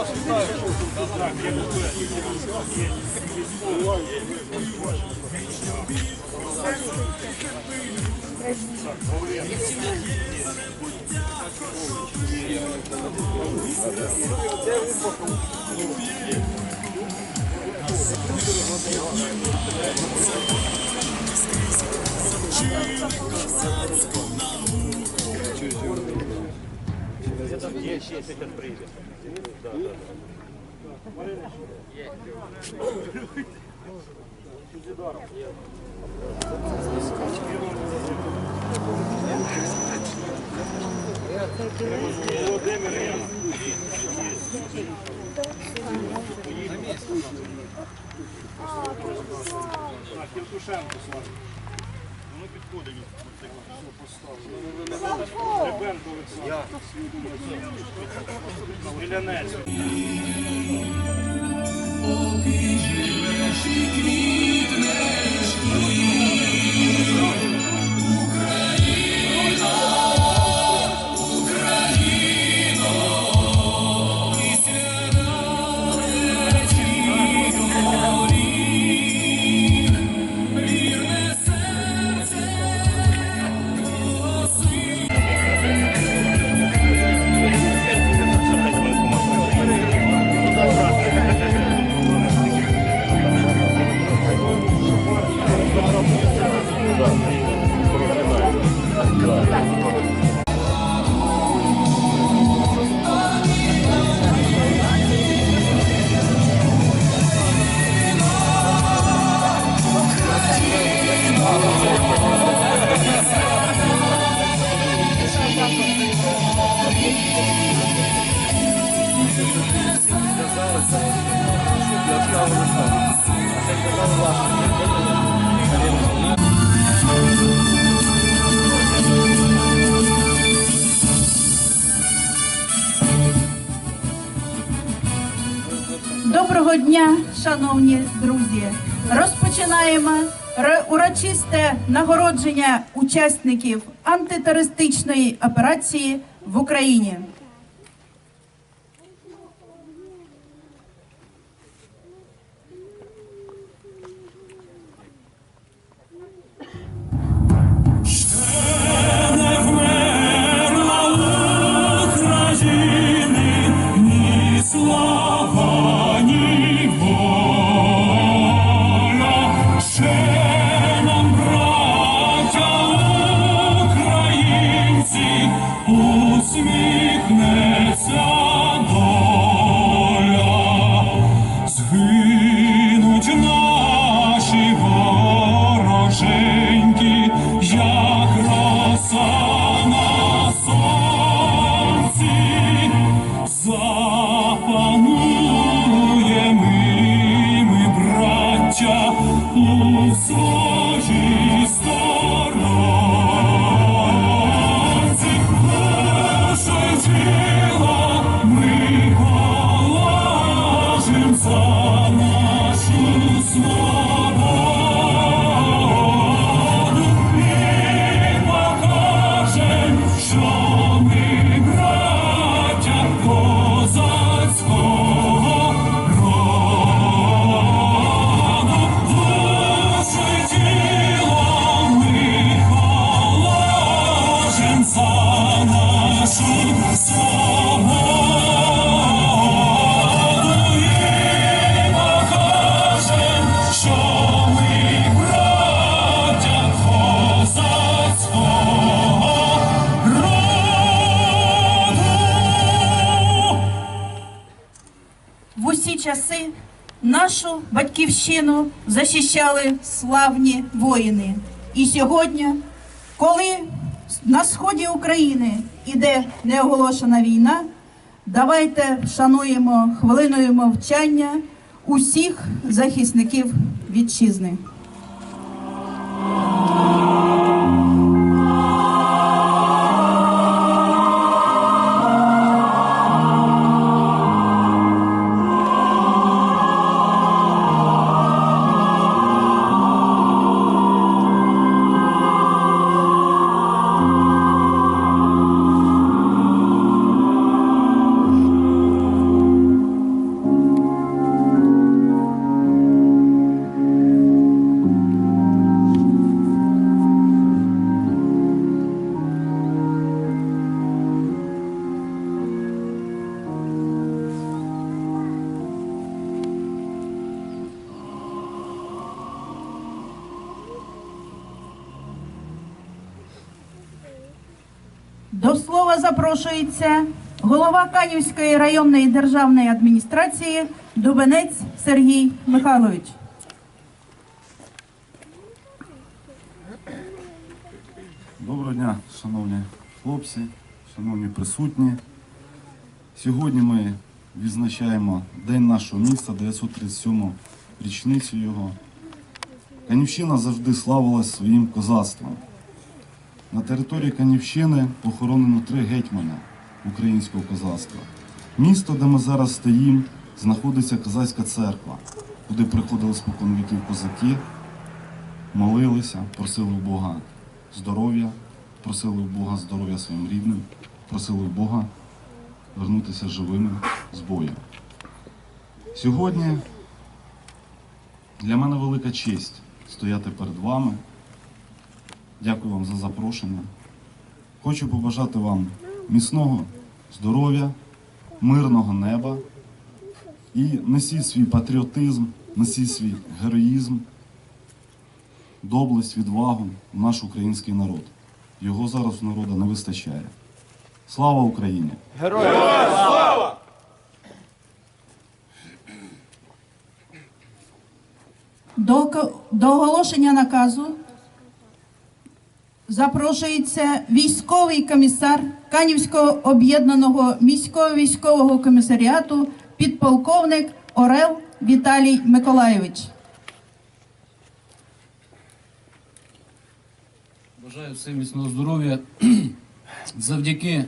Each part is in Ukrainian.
Скрізь, товарищи есть этот привет. Да, да, да. Володимир На месте. Киркушенко с вами. Євтушенко підходимо, Ну підходить він. Ребенко Олександр. Ілянець. Доброго шановні друзі! Розпочинаємо урочисте нагородження учасників антитерористичної операції в Україні. У своїй часи нашу батьківщину захищали славні воїни. І сьогодні, коли на сході України іде неоголошена війна, давайте вшануємо хвилиною мовчання усіх захисників вітчизни. Запрошується голова Канівської районної державної адміністрації Дубенець Сергій Михайлович. Доброго дня, шановні хлопці, шановні присутні. Сьогодні ми відзначаємо День нашого міста, 937 річницю його. Канівщина завжди славилась своїм козацтвом. На території Канівщини похоронено три гетьмана українського козацтва. Місто, де ми зараз стоїмо, знаходиться козацька церква, куди приходили спокон віків козаки, молилися, просили у Бога здоров'я, просили у Бога здоров'я своїм рідним, просили у Бога вернутися живими з бою. Сьогодні для мене велика честь стояти перед вами. Дякую вам за запрошення. Хочу побажати вам міцного здоров'я, мирного неба і несіть свій патріотизм, несіть свій героїзм, доблесть, відвагу в наш український народ. Його зараз у народу не вистачає. Слава Україні! До, ко- до оголошення наказу запрошується військовий комісар Канівського об'єднаного міського військового комісаріату, підполковник Орел Віталій Миколайович. Бажаю всім міцного здоров'я. Завдяки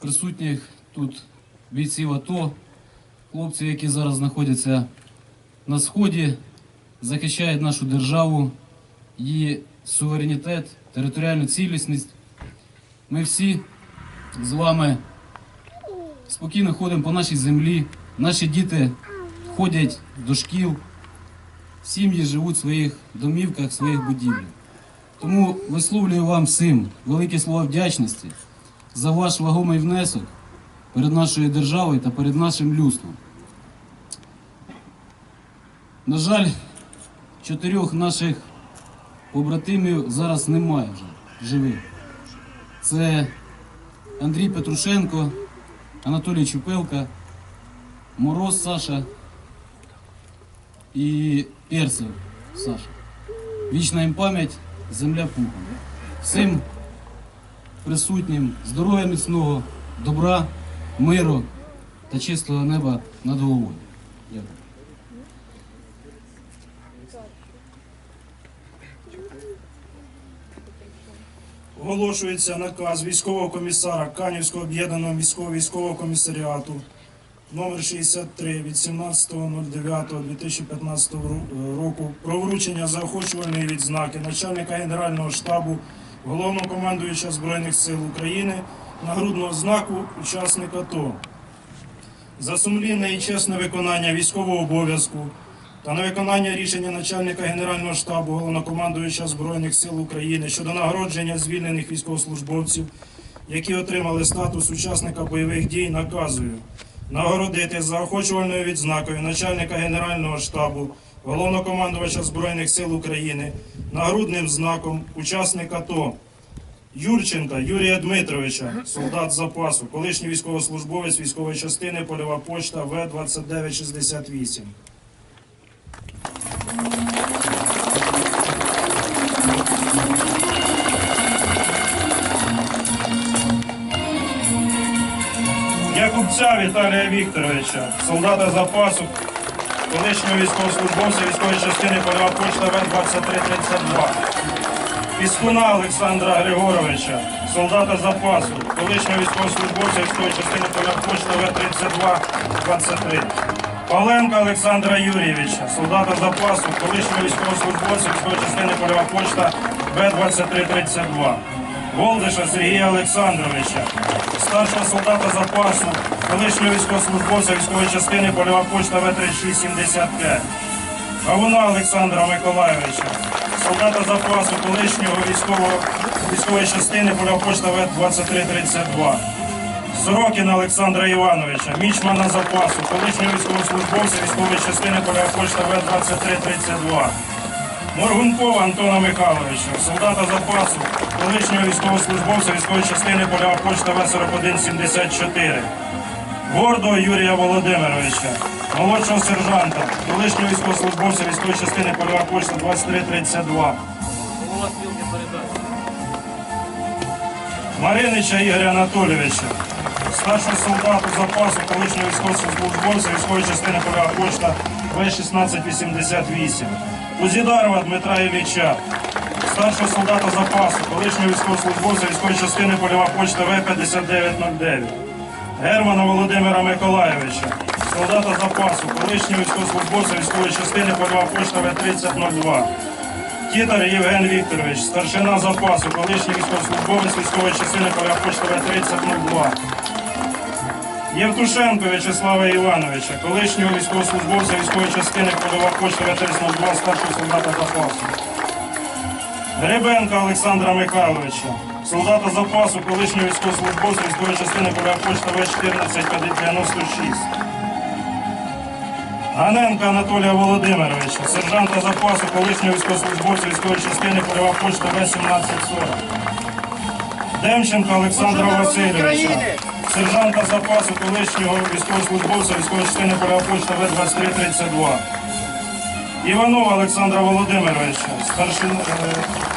присутніх тут бійців АТО, хлопців, які зараз знаходяться на сході, захищають нашу державу, її суверенітет, територіальну цілісність. Ми всі з вами спокійно ходимо по нашій землі. Наші діти ходять до шкіл, сім'ї живуть в своїх домівках, в своїх будівлях. Тому висловлюю вам всім великі слова вдячності за ваш вагомий внесок перед нашою державою та перед нашим людством. На жаль, чотирьох наших побратимів зараз немає вже живих. Це Андрій Петрушенко, Анатолій Чупелка, Мороз Саша і Перцев Саша. Вічна їм пам'ять, земля пухом. Всім присутнім здоров'я міцного, добра, миру та чистого неба над головою. Дякую. Оголошується наказ військового комісара Канівського об'єднаного міського військового комісаріату номер 63 від 17.09.2015 ру- року про вручення заохочувальної відзнаки начальника Генерального штабу головнокомандуюча Збройних сил України нагрудного знаку учасник АТО за сумлінне і чесне виконання військового обов'язку та на виконання рішення начальника Генерального штабу головнокомандуюча Збройних сил України щодо нагородження звільнених військовослужбовців, які отримали статус учасника бойових дій, наказую нагородити заохочувальною відзнакою начальника Генерального штабу головнокомандувача Збройних сил України нагрудним знаком учасника АТО Юрченка Юрія Дмитровича, солдат запасу, колишній військовослужбовець військової частини польова почта В-2968. Якубця Віталія Вікторовича, солдата запасу, колишнього військовослужбовця військової частини польова почта В-2332. Піскуна Олександра Григоровича, солдата запасу, колишнього військовослужбовця військової частини поля почта В-32-23. Павленка Олександра Юрійовича, солдата запасу, колишнього військовослужбовця військової частини польова почта В-2332. Голдиша Сергія Олександровича, старшого солдата запасу, колишнього військовослужбовця військової частини польова почта В-3675. Кавуна Олександра Миколайовича, солдата запасу колишнього військової частини почта В-2332. Сорокіна Олександра Івановича, мічмана запасу, колишнього військовослужбовця військової частини почта В-2332. Моргункова Антона Михайловича, солдата запасу, колишнього військовослужбовця військової частини польова почта В-4174. Гордого Юрія Володимировича, молодшого сержанта, колишнього військовослужбовця військової частини польова почта 2332. Голова спілки передач. Маринича Ігоря Анатолійовича, старшого солдату запасу, колишнього військовослужбовця військової частини польова почта В-1688. Узідарова Дмитра Ілліча, старшого солдата запасу, колишнього військовослужбовця військової частини польова почта В-5909. Германа Володимира Миколайовича, солдата запасу, колишнього військовослужбовця військової частини польова почта В-3002. Тітар Євген Вікторович, старшина запасу, колишній військовослужбовець військової частини поля почта В-3002. Євтушенко В'ячеслава Івановича, колишнього військовослужбовця військової частини польова почта В-3002, старшого солдата запасу. Гребенка Олександра Михайловича, солдата запасу, колишнього військовослужбовця військової частини почта В-1496. Ганенка Анатолія Володимировича, сержанта запасу, колишнього військовослужбовця військової частини почта В-1740. Демченка Олександра Васильовича, сержанта запасу, колишнього військовослужбовця військової частини почта В-2332. Іванова Олександра Володимировича, старшин, е,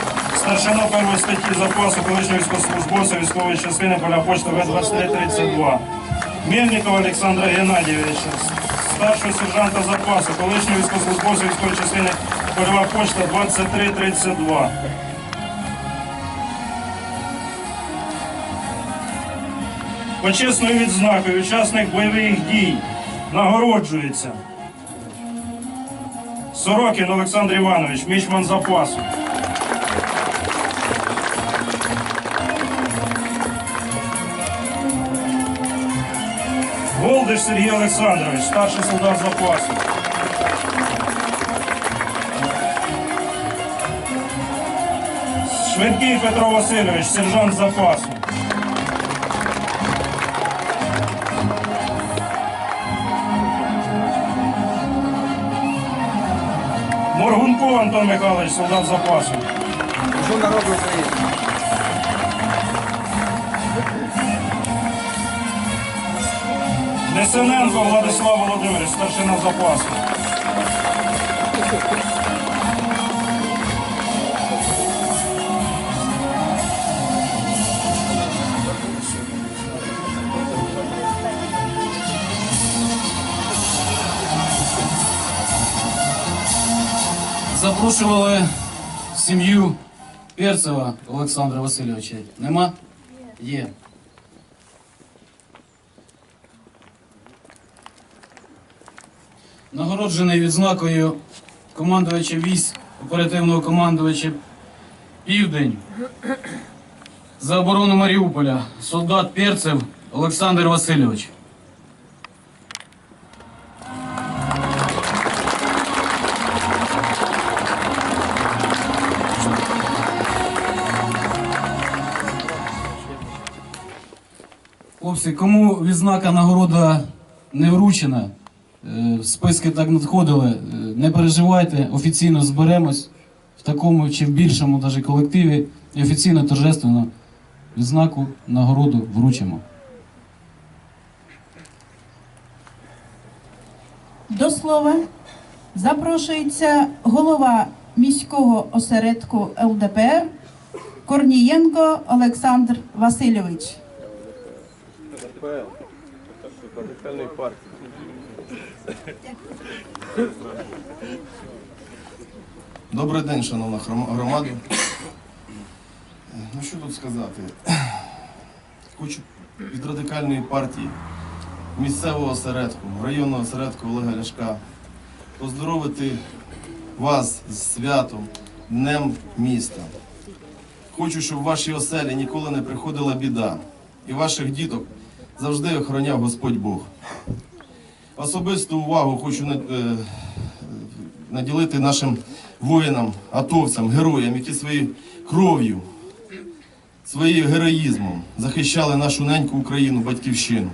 старшина першої статті запасу, колишнього військовослужбовця військової частини поля почта В-2332. Мельникова Олександра Геннадійовича, старшого сержанта запасу, колишнього військовослужбовця військової частини польова почта 2332. Почесною відзнакою учасник бойових дій нагороджується. Сорокін Олександр Іванович, мічман запасу. Сергій Олександрович, старший солдат запасу. Швидкий Петро Васильович, сержант запасу. Моргунков Антон Михайлович, солдат запасу. Що народ України? Несененко Владислав Володимирович, старшина запасу. Запрошували сім'ю Перцева Олександра Васильовича. Нема? Є. Нагороджений відзнакою командувача військ, оперативного командувача Південь за оборону Маріуполя, солдат Перцев Олександр Васильович. Хлопці, кому відзнака нагорода не вручена, списки так надходили, е, не переживайте, офіційно зберемось в такому чи в більшому даже колективі і офіційно торжественно відзнаку нагороду вручимо. До слова запрошується голова міського осередку ЛДПР Корнієнко Олександр Васильович. Радикальної партії. Добрий день, шановна громада. Ну що тут сказати? Хочу від радикальної партії, місцевого осередку, районного осередку Олега Ляшка поздоровити вас з святом, Днем міста. Хочу, щоб в вашій оселі ніколи не приходила біда, і ваших діток завжди охороняв Господь Бог. Особисту увагу хочу е, наділити нашим воїнам, атовцям, героям, які своєю кров'ю, своїм героїзмом захищали нашу неньку Україну, батьківщину.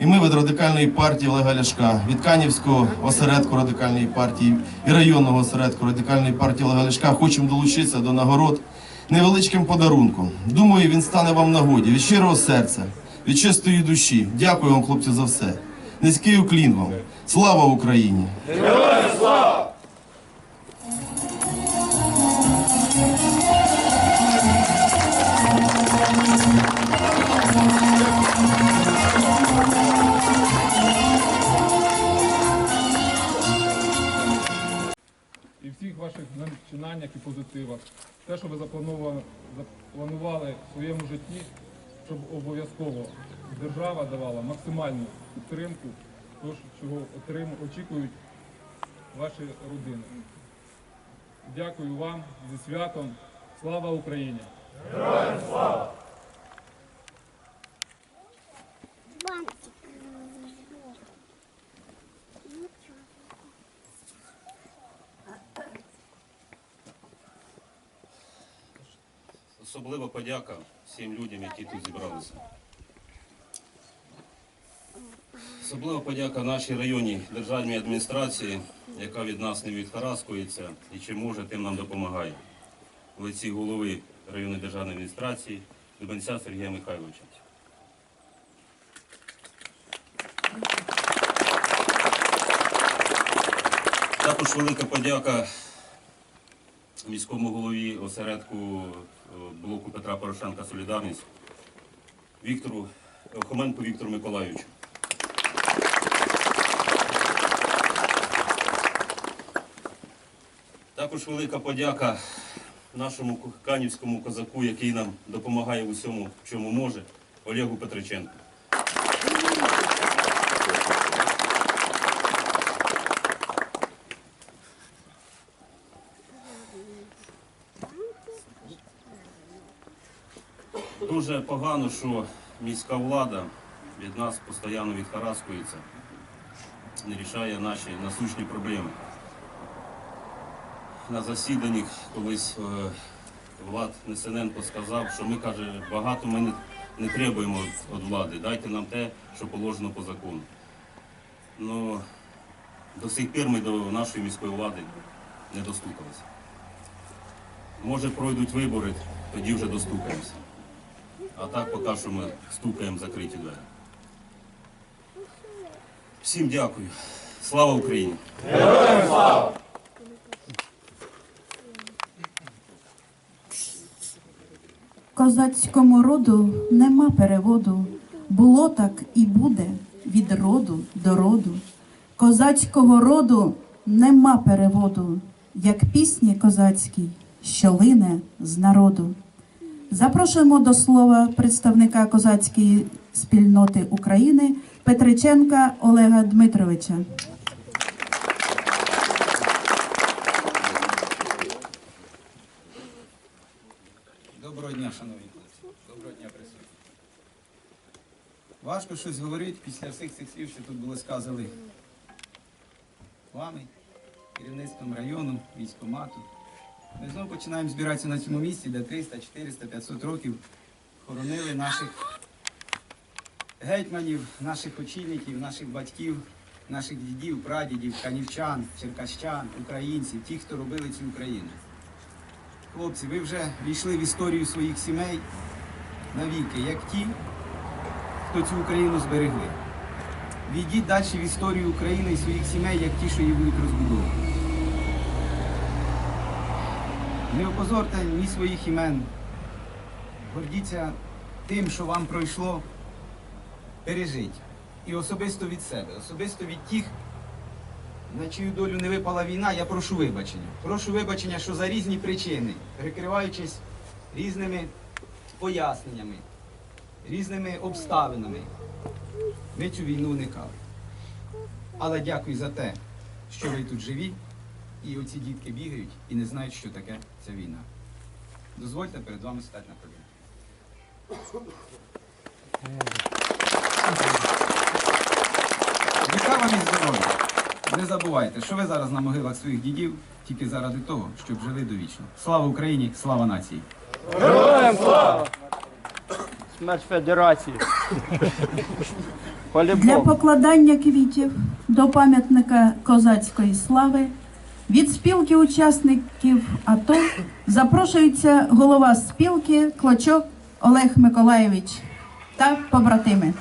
І ми від радикальної партії Олега Ляшка, від Канівського осередку радикальної партії і районного осередку радикальної партії Олега Ляшка хочемо долучитися до нагород невеличким подарунком. Думаю, він стане вам нагоді від щирого серця, від чистої душі. Дякую вам, хлопці, за все. Низький уклін вам. Слава Україні! і всіх ваших начинаннях і позитивах. Те, що ви запланували в своєму житті, щоб обов'язково держава давала максимальну підтримку, того, чого отрим, очікують ваші родини. Дякую вам зі святом. Слава Україні! Героям слава! Особлива подяка всім людям, які тут зібралися. Особлива подяка нашій районній державній адміністрації, яка від нас не відхараскується і чим може, тим нам допомагає. В лиці голови районної державної адміністрації Дубенця Сергія Михайловича. Також велика подяка міському голові осередку е, блоку Петра Порошенка Солідарність Віктору Хоменку Віктору Миколайовичу. Також велика подяка нашому канівському козаку, який нам допомагає в усьому, чому може, Олегу Петриченку. Дуже погано, що міська влада від нас постійно відхараскується, не рішає наші насущні проблеми. На засіданні колись е, Влад Несененко сказав, що ми, каже, багато ми не, требуємо від влади, дайте нам те, що положено по закону. Ну, до сих пір ми до нашої міської влади не достукалися. Може пройдуть вибори, тоді вже достукаємося. А так поки що ми стукаємо закриті двері. Всім дякую. Слава Україні! Козацькому роду нема переводу. Було так і буде від роду до роду. Козацького роду нема переводу, як пісні козацькій, що лине з народу. Запрошуємо до слова представника козацької спільноти України Петриченка Олега Дмитровича. Доброго дня, шановні хлопці. Доброго дня, присутні. Важко щось говорити після всіх цих слів, що тут було сказали вами, керівництвом району, військомату. Ми знову починаємо збиратися на цьому місці, де 300, 400, 500 років хоронили наших гетьманів, наших очільників, наших батьків, наших дідів, прадідів, канівчан, черкащан, українців, ті, хто робили цю Україну. Хлопці, ви вже війшли в історію своїх сімей навіки, як ті, хто цю Україну зберегли. Війдіть далі в історію України і своїх сімей, як ті, що її будуть розбудовувати. Не опозорте ні своїх імен. Гордіться тим, що вам пройшло. Пережить. І особисто від себе, особисто від тих, на чию долю не випала війна, я прошу вибачення. Прошу вибачення, що за різні причини, перекриваючись різними поясненнями, різними обставинами, ми цю війну уникали. Але дякую за те, що ви тут живі, і оці дітки бігають і не знають, що таке ця війна. Дозвольте перед вами стати на коліна. Віка вам і здоров'я. Не забувайте, що ви зараз на могилах своїх дідів тільки заради того, щоб жили довічно. Слава Україні, слава нації! Смерть Федерації. Для покладання квітів до пам'ятника козацької слави Від спілки учасників АТО запрошується голова спілки Клочок Олег Миколаєвич та побратими.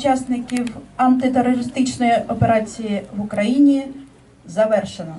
Учасників антитерористичної операції в Україні завершено.